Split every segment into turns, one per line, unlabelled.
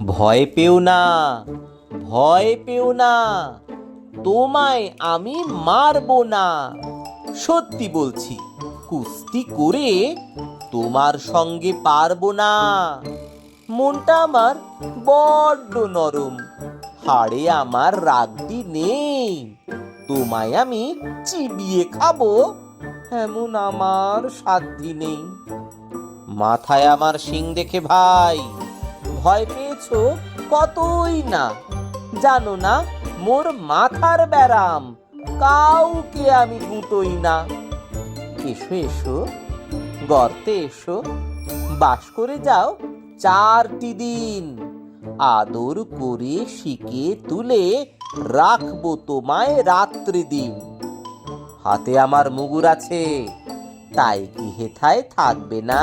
ভয় পেও না, ভয় পেও না, তোমায় আমি মারবো না। সত্যি বলছি, কুস্তি করে তোমার সঙ্গে পারব না। মনটা আমার বড্ড নরম, হাড়ে আমার রাগটি নেই। তোমায় আমি চিবিয়ে খাব, এমন আমার সাধ্যি নেই। মাথায় আমার শিং দেখে ভাই। ভয় পেয়েছ? কতই না। জানো না, মোর মাথার ব্যারাম, কাউকে আমি গুঁতোই না। এসো এসো, গর্তে এসো, বাস করে যাও চারটি দিন। আদর করে শিকে তুলে রাখব তোমায় রাত্রি দিন। হাতে আমার মুগুর আছে, তাই কি হেথায় থাকবে না?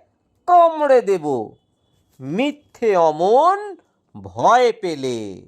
কামড়ে দেব। মিথ্যে অমন ভয় পেলে।